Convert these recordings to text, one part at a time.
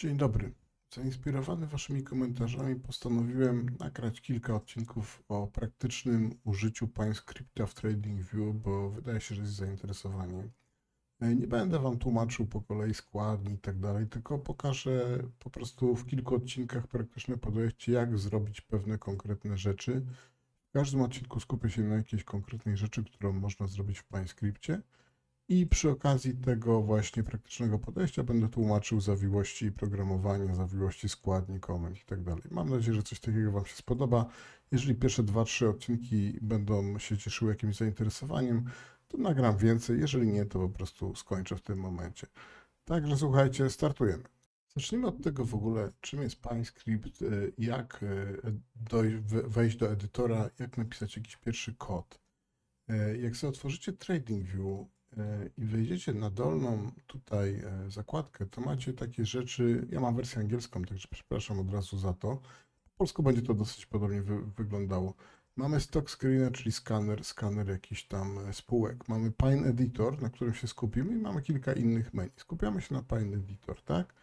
Dzień dobry. Zainspirowany Waszymi komentarzami postanowiłem nagrać kilka odcinków o praktycznym użyciu PineScripta w TradingView, bo wydaje się, że jest zainteresowanie. E, Nie będę Wam tłumaczył po kolei składni i tak dalej, tylko pokażę po prostu w kilku odcinkach praktyczne podejście, jak zrobić pewne konkretne rzeczy. W każdym odcinku skupię się na jakiejś konkretnej rzeczy, którą można zrobić w PineScriptie. I przy okazji tego właśnie praktycznego podejścia będę tłumaczył zawiłości programowania, zawiłości składni, komend i tak dalej. Mam nadzieję, że coś takiego Wam się spodoba. Jeżeli pierwsze dwa, trzy odcinki będą się cieszyły jakimś zainteresowaniem, to nagram więcej. Jeżeli nie, to po prostu skończę w tym momencie. Także słuchajcie, startujemy. Zacznijmy od tego w ogóle, czym jest PineScript, y, jak y, wejść do edytora, jak napisać jakiś pierwszy kod. E, Jak sobie otworzycie TradingView i wejdziecie na dolną tutaj e, zakładkę, to macie takie rzeczy. Ja mam wersję angielską, także przepraszam od razu za to. Po polsku będzie to dosyć podobnie wy, wyglądało. Mamy stock screener, czyli skaner, skaner jakiś tam e, spółek. Mamy Pine Editor, na którym się skupimy i mamy kilka innych menu. Skupiamy się na Pine Editor, tak?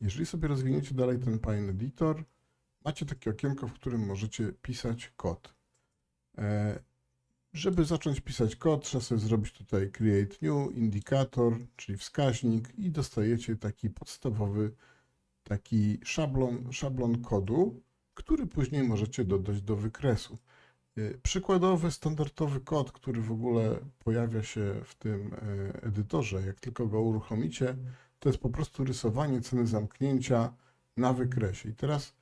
Jeżeli sobie rozwiniecie dalej ten Pine Editor, macie takie okienko, w którym możecie pisać kod. E, żeby zacząć pisać kod, trzeba sobie zrobić tutaj create new, indikator, czyli wskaźnik i dostajecie taki podstawowy taki szablon, szablon kodu, który później możecie dodać do wykresu. Y, Przykładowy, standardowy kod, który w ogóle pojawia się w tym y, edytorze, jak tylko go uruchomicie, to jest po prostu rysowanie ceny zamknięcia na wykresie. I teraz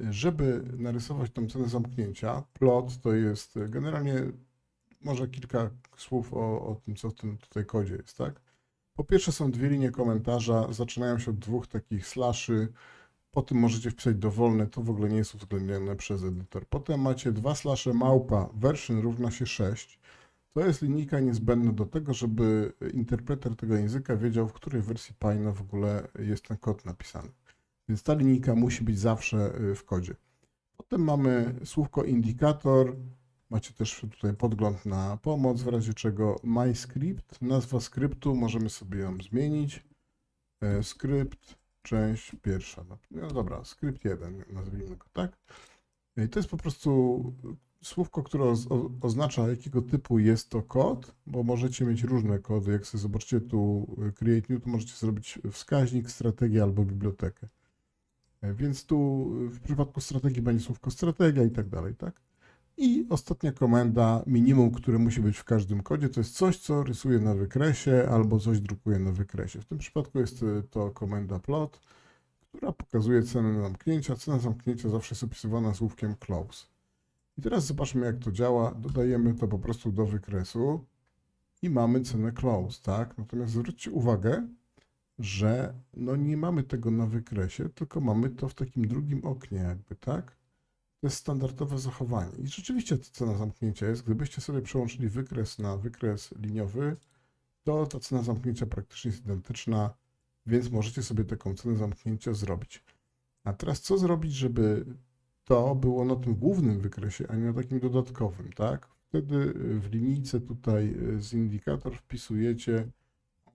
żeby narysować tą cenę zamknięcia, plot to jest y, generalnie może kilka słów o, o tym, co w tym tutaj kodzie jest, tak? Po pierwsze są dwie linie komentarza, zaczynają się od dwóch takich slashy, potem możecie wpisać dowolne, to w ogóle nie jest uwzględnione przez edytor. Potem macie dwa slasze małpa, version równa się 6. To jest linijka niezbędna do tego, żeby interpreter tego języka wiedział, w której wersji Pyna w ogóle jest ten kod napisany. Więc ta linijka musi być zawsze y, w kodzie. Potem mamy słówko indikator. Macie też tutaj podgląd na pomoc, w razie czego MyScript. Nazwa skryptu, możemy sobie ją zmienić. E, Skrypt, część pierwsza. No dobra, skrypt 1, nazwijmy go tak. I to jest po prostu słówko, które oznacza, jakiego typu jest to kod, bo możecie mieć różne kody. Jak sobie zobaczycie tu y, create new, to możecie zrobić wskaźnik, strategię albo bibliotekę. E, Więc tu y, w przypadku strategii będzie słówko strategia i tak dalej, tak? I ostatnia komenda, minimum, które musi być w każdym kodzie, to jest coś, co rysuje na wykresie albo coś drukuje na wykresie. W tym przypadku jest y, to komenda plot, która pokazuje cenę zamknięcia. Cena zamknięcia zawsze jest opisywana słówkiem close. I teraz zobaczmy, jak to działa. Dodajemy to po prostu do wykresu i mamy cenę close, tak? Natomiast zwróćcie uwagę, że no nie mamy tego na wykresie, tylko mamy to w takim drugim oknie jakby, tak? To jest standardowe zachowanie. I rzeczywiście to cena zamknięcia jest. Gdybyście sobie przełączyli wykres na wykres liniowy, to ta cena zamknięcia praktycznie jest identyczna, więc możecie sobie taką cenę zamknięcia zrobić. A teraz co zrobić, żeby to było na tym głównym wykresie, a nie na takim dodatkowym, tak? Wtedy w linijce tutaj y, z indikator wpisujecie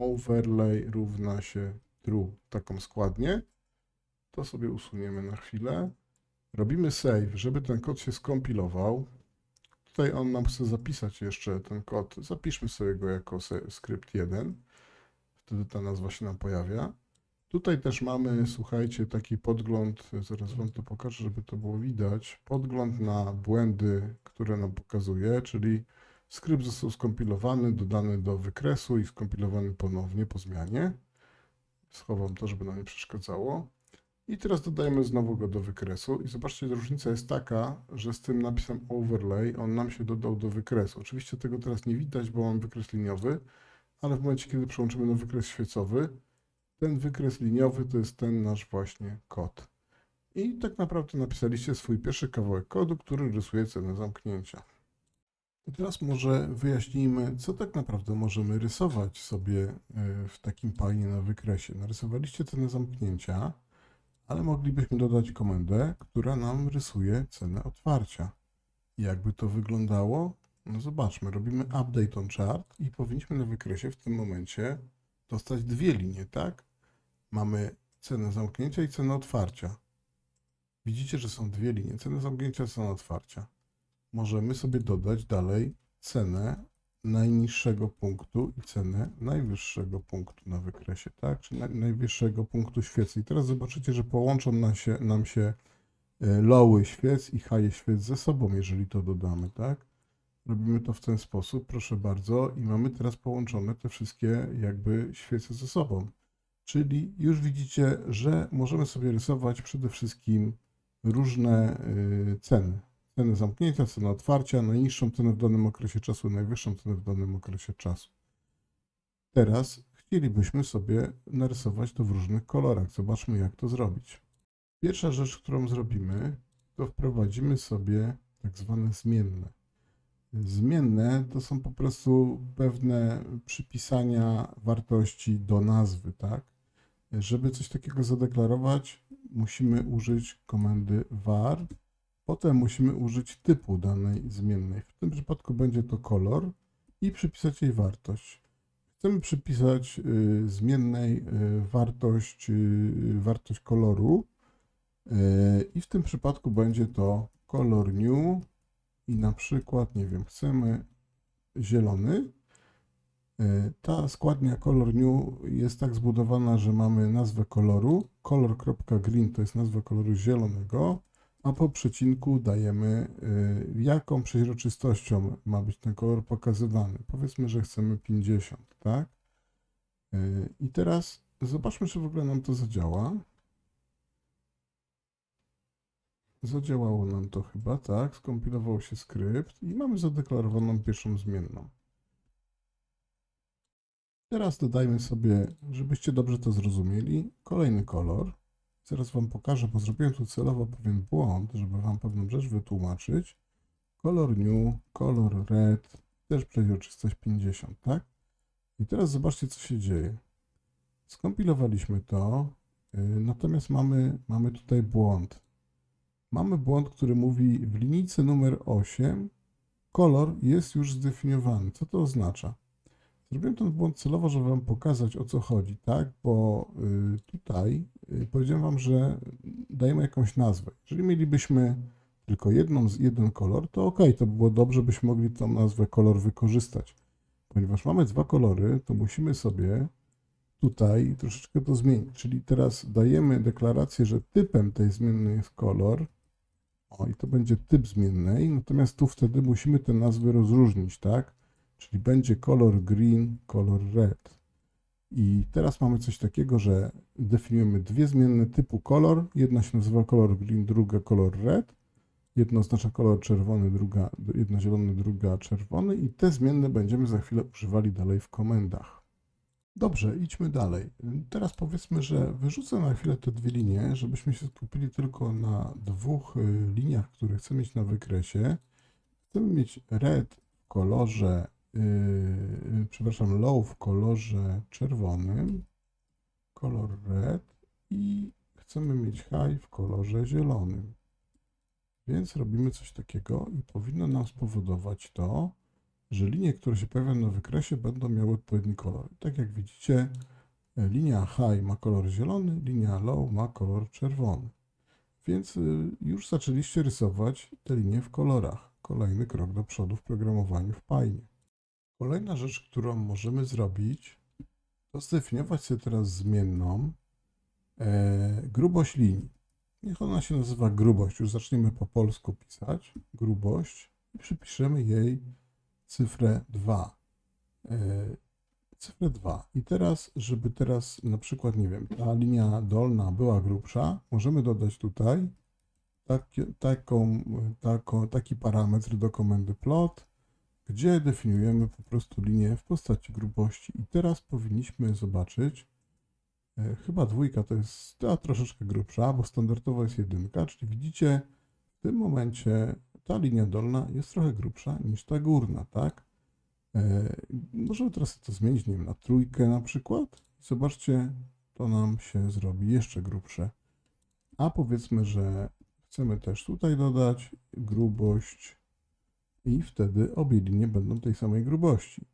overlay równa się true, taką składnię. To sobie usuniemy na chwilę. Robimy save, żeby ten kod się skompilował. Tutaj on nam chce zapisać jeszcze ten kod. Zapiszmy sobie go jako skrypt 1. Wtedy ta nazwa się nam pojawia. Tutaj też mamy, słuchajcie, taki podgląd, zaraz Wam to pokażę, żeby to było widać. Podgląd na błędy, które nam pokazuje, czyli skrypt został skompilowany, dodany do wykresu i skompilowany ponownie po zmianie. Schowam to, żeby nam nie przeszkadzało. I teraz dodajemy znowu go do wykresu i zobaczcie, różnica jest taka, że z tym napisem overlay on nam się dodał do wykresu. Oczywiście tego teraz nie widać, bo mam wykres liniowy, ale w momencie, kiedy przełączymy na wykres świecowy, ten wykres liniowy to jest ten nasz właśnie kod. I tak naprawdę napisaliście swój pierwszy kawałek kodu, który rysuje cenę zamknięcia. I teraz może wyjaśnijmy, co tak naprawdę możemy rysować sobie e, w takim pajnie na wykresie. Narysowaliście cenę zamknięcia, ale moglibyśmy dodać komendę, która nam rysuje cenę otwarcia. Jakby to wyglądało? No zobaczmy, robimy update on chart i powinniśmy na wykresie w tym momencie dostać dwie linie, tak? Mamy cenę zamknięcia i cenę otwarcia. Widzicie, że są dwie linie, cenę zamknięcia, cena otwarcia. Możemy sobie dodać dalej cenę najniższego punktu i cenę najwyższego punktu na wykresie, tak? Naj, najwyższego punktu świecy. I teraz zobaczycie, że połączą nam się, nam się e, lowy świec i high świec ze sobą, jeżeli to dodamy, tak? Robimy to w ten sposób, proszę bardzo, i mamy teraz połączone te wszystkie jakby świece ze sobą. Czyli już widzicie, że możemy sobie rysować przede wszystkim różne y, ceny. Cenę zamknięcia, cenę otwarcia, najniższą cenę w danym okresie czasu, najwyższą cenę w danym okresie czasu. Teraz chcielibyśmy sobie narysować to w różnych kolorach. Zobaczmy, jak to zrobić. Pierwsza rzecz, którą zrobimy, to wprowadzimy sobie tak zwane zmienne. Zmienne to są po prostu pewne przypisania wartości do nazwy, tak? Żeby coś takiego zadeklarować, musimy użyć komendy var. Potem musimy użyć typu danej zmiennej. W tym przypadku będzie to kolor i przypisać jej wartość. Chcemy przypisać y, zmiennej y, wartość, y, wartość koloru i w tym przypadku będzie to color new i na przykład, nie wiem, chcemy zielony. Ta składnia color new jest tak zbudowana, że mamy nazwę koloru. Color.green to jest nazwa koloru zielonego, a po przecinku dajemy y, jaką przeźroczystością ma być ten kolor pokazywany. Powiedzmy, że chcemy 50, tak? Y, I teraz zobaczmy, czy w ogóle nam to zadziała. Zadziałało nam to chyba, tak? Skompilował się skrypt i mamy zadeklarowaną pierwszą zmienną. Teraz dodajmy sobie, żebyście dobrze to zrozumieli, kolejny kolor. Zaraz Wam pokażę, bo zrobiłem tu celowo pewien błąd, żeby Wam pewną rzecz wytłumaczyć. Kolor new, kolor red, też przeźroczystość 50, tak? I teraz zobaczcie, co się dzieje. Skompilowaliśmy to, yy, natomiast mamy, mamy tutaj błąd. Mamy błąd, który mówi w linijce numer 8 kolor jest już zdefiniowany. Co to oznacza? Zrobiłem ten błąd celowo, żeby Wam pokazać o co chodzi, tak? Bo y, tutaj y, powiedziałem Wam, że dajemy jakąś nazwę. Jeżeli mielibyśmy tylko jedną, jeden kolor, to ok, to by było dobrze, byśmy mogli tą nazwę kolor wykorzystać. Ponieważ mamy dwa kolory, to musimy sobie tutaj troszeczkę to zmienić. Czyli teraz dajemy deklarację, że typem tej zmiennej jest kolor. O, i to będzie typ zmiennej, natomiast tu wtedy musimy te nazwy rozróżnić, tak? Czyli będzie kolor green, kolor red. I teraz mamy coś takiego, że definiujemy dwie zmienne typu kolor. Jedna się nazywa kolor green, druga kolor red. Jedno oznacza kolor czerwony, druga, jedna zielony, druga czerwony. I te zmienne będziemy za chwilę używali dalej w komendach. Dobrze, idźmy dalej. Teraz powiedzmy, że wyrzucę na chwilę te dwie linie, żebyśmy się skupili tylko na dwóch y, liniach, które chcemy mieć na wykresie. Chcemy mieć red w kolorze, yy, przepraszam, low w kolorze czerwonym, kolor red i chcemy mieć high w kolorze zielonym. Więc robimy coś takiego i powinno nam spowodować to, że linie, które się pojawią na wykresie, będą miały odpowiedni kolor. Tak jak widzicie, linia high ma kolor zielony, linia low ma kolor czerwony. Więc y, już zaczęliście rysować te linie w kolorach. Kolejny krok do przodu w programowaniu w Python. Kolejna rzecz, którą możemy zrobić, to zdefiniować sobie teraz zmienną e, grubość linii. Niech ona się nazywa grubość. Już zaczniemy po polsku pisać. Grubość i przypiszemy jej cyfrę 2. E, cyfrę 2. I teraz, żeby teraz na przykład, nie wiem, ta linia dolna była grubsza, możemy dodać tutaj taki, taką, taką, taki parametr do komendy plot, gdzie definiujemy po prostu linię w postaci grubości. I teraz powinniśmy zobaczyć, e, chyba dwójka to jest ta troszeczkę grubsza, bo standardowo jest jedynka, czyli widzicie, w tym momencie ta linia dolna jest trochę grubsza niż ta górna, tak? E, możemy teraz to zmienić, nie wiem, na trójkę na przykład. Zobaczcie, to nam się zrobi jeszcze grubsze. A powiedzmy, że chcemy też tutaj dodać grubość i wtedy obie linie będą tej samej grubości.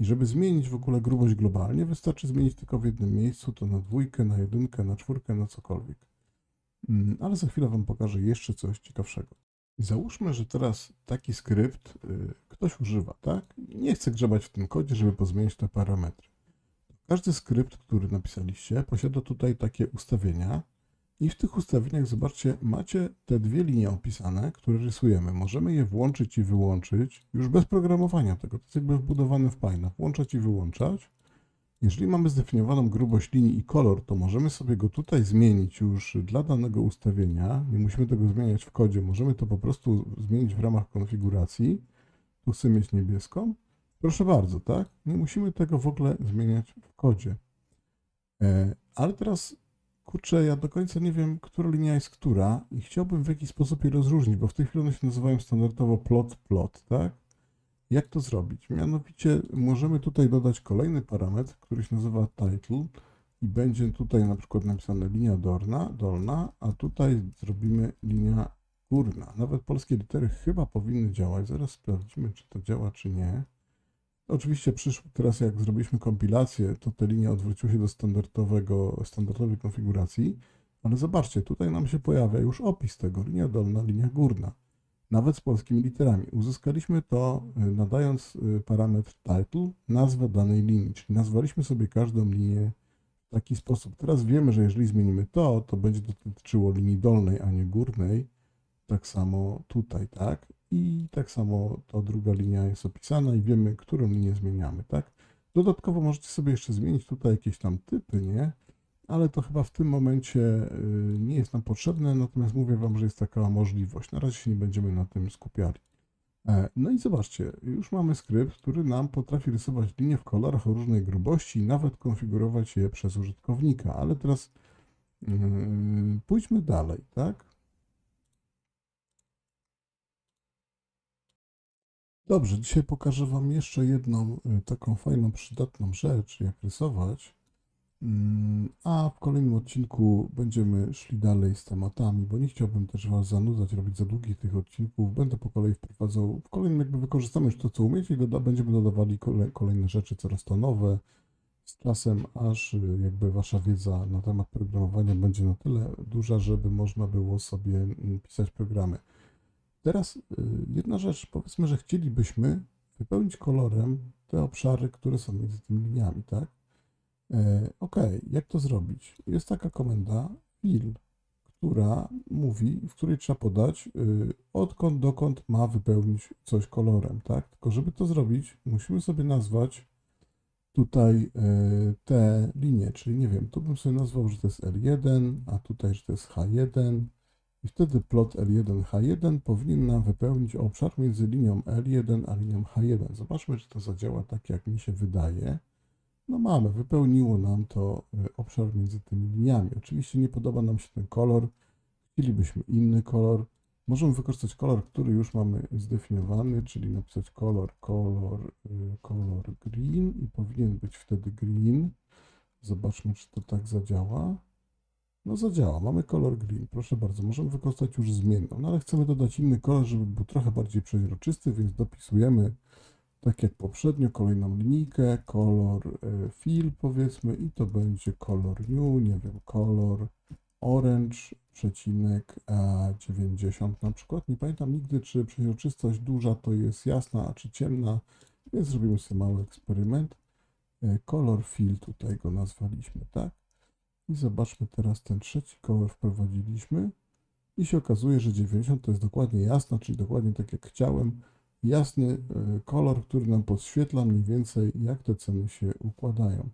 I żeby zmienić w ogóle grubość globalnie, wystarczy zmienić tylko w jednym miejscu, to na dwójkę, na jedynkę, na czwórkę, na cokolwiek. Mm, Ale za chwilę Wam pokażę jeszcze coś ciekawszego. Załóżmy, że teraz taki skrypt y, ktoś używa, tak? Nie chce grzebać w tym kodzie, żeby pozmieniać te parametry. Każdy skrypt, który napisaliście, posiada tutaj takie ustawienia. I w tych ustawieniach, zobaczcie, macie te dwie linie opisane, które rysujemy. Możemy je włączyć i wyłączyć już bez programowania tego. To jest jakby wbudowane w Pyna. Włączać i wyłączać. Jeżeli mamy zdefiniowaną grubość linii i kolor, to możemy sobie go tutaj zmienić już dla danego ustawienia. Nie musimy tego zmieniać w kodzie, możemy to po prostu zmienić w ramach konfiguracji. Tu chcę mieć niebieską. Proszę bardzo, tak? Nie musimy tego w ogóle zmieniać w kodzie. E, ale teraz, kurczę, ja do końca nie wiem, która linia jest która i chciałbym w jakiś sposób je rozróżnić, bo w tej chwili one się nazywają standardowo plot, plot, tak? Jak to zrobić? Mianowicie możemy tutaj dodać kolejny parametr, który się nazywa title i będzie tutaj na przykład napisane linia dolna, dolna, a tutaj zrobimy linia górna. Nawet polskie litery chyba powinny działać. Zaraz sprawdzimy, czy to działa, czy nie. Oczywiście przyszło teraz, jak zrobiliśmy kompilację, to te linie odwróciły się do standardowego, standardowej konfiguracji, ale zobaczcie, tutaj nam się pojawia już opis tego, linia dolna, linia górna nawet z polskimi literami. Uzyskaliśmy to y, nadając y, parametr title, nazwę danej linii, czyli nazwaliśmy sobie każdą linię w taki sposób. Teraz wiemy, że jeżeli zmienimy to, to będzie dotyczyło linii dolnej, a nie górnej. Tak samo tutaj, tak? I tak samo ta druga linia jest opisana i wiemy, którą linię zmieniamy, tak? Dodatkowo możecie sobie jeszcze zmienić tutaj jakieś tam typy, nie? ale to chyba w tym momencie y, nie jest nam potrzebne, natomiast mówię Wam, że jest taka możliwość. Na razie się nie będziemy na tym skupiali. E, No i zobaczcie, już mamy skrypt, który nam potrafi rysować linie w kolorach o różnej grubości i nawet konfigurować je przez użytkownika, ale teraz yy, pójdźmy dalej, tak? Dobrze, dzisiaj pokażę Wam jeszcze jedną y, taką fajną, przydatną rzecz, jak rysować. Mm, A w kolejnym odcinku będziemy szli dalej z tematami, bo nie chciałbym też Was zanudzać, robić za długich tych odcinków. Będę po kolei wprowadzał, w kolejnym jakby wykorzystamy już to, co umiecie i doda, będziemy dodawali kole, kolejne rzeczy, coraz to nowe. Z czasem, aż y, jakby Wasza wiedza na temat programowania będzie na tyle duża, żeby można było sobie mm, pisać programy. Teraz y, jedna rzecz, powiedzmy, że chcielibyśmy wypełnić kolorem te obszary, które są między tymi liniami, tak? E, Ok, jak to zrobić? Jest taka komenda fill, która mówi, w której trzeba podać y, odkąd dokąd ma wypełnić coś kolorem, tak? Tylko żeby to zrobić, musimy sobie nazwać tutaj y, te linie, czyli nie wiem, tu bym sobie nazwał, że to jest L1, a tutaj, że to jest H1 i wtedy plot L1, H1 powinien nam wypełnić obszar między linią L1 a linią H1. Zobaczmy, czy to zadziała tak, jak mi się wydaje. No mamy, wypełniło nam to y, obszar między tymi liniami. Oczywiście nie podoba nam się ten kolor, chcielibyśmy inny kolor. Możemy wykorzystać kolor, który już mamy zdefiniowany, czyli napisać kolor, kolor, y, kolor green i powinien być wtedy green. Zobaczmy, czy to tak zadziała. No zadziała, mamy kolor green, proszę bardzo, możemy wykorzystać już zmienną, no ale chcemy dodać inny kolor, żeby był trochę bardziej przeźroczysty, więc dopisujemy tak jak poprzednio, kolejną linijkę, kolor e, fill powiedzmy i to będzie kolor new, nie wiem, kolor orange, przecinek e, 90 na przykład. Nie pamiętam nigdy, czy przeźroczystość duża to jest jasna, a czy ciemna, więc zrobimy sobie mały eksperyment. E, Kolor fill tutaj go nazwaliśmy, tak? I zobaczmy teraz ten trzeci kolor wprowadziliśmy i się okazuje, że 90 to jest dokładnie jasna, czyli dokładnie tak jak chciałem jasny e, kolor, który nam podświetla mniej więcej, jak te ceny się układają.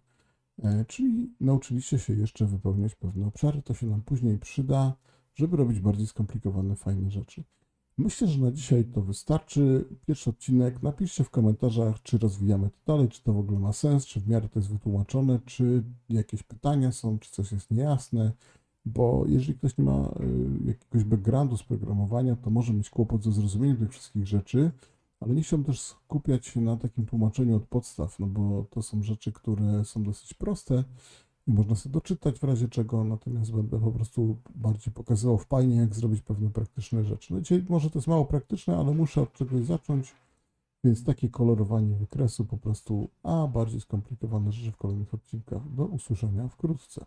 E, Czyli nauczyliście się jeszcze wypełniać pewne obszary, to się nam później przyda, żeby robić bardziej skomplikowane, fajne rzeczy. Myślę, że na dzisiaj to wystarczy. Pierwszy odcinek. Napiszcie w komentarzach, czy rozwijamy to dalej, czy to w ogóle ma sens, czy w miarę to jest wytłumaczone, czy jakieś pytania są, czy coś jest niejasne. Bo jeżeli ktoś nie ma y, jakiegoś backgroundu z programowania, to może mieć kłopot ze zrozumieniem tych wszystkich rzeczy. Ale nie chciałbym też skupiać się na takim tłumaczeniu od podstaw, no bo to są rzeczy, które są dosyć proste można sobie doczytać w razie czego, natomiast będę po prostu bardziej pokazywał w fajnie, jak zrobić pewne praktyczne rzeczy. No dzisiaj może to jest mało praktyczne, ale muszę od czegoś zacząć, Więc takie kolorowanie wykresu po prostu, a bardziej skomplikowane rzeczy w kolejnych odcinkach. Do usłyszenia wkrótce.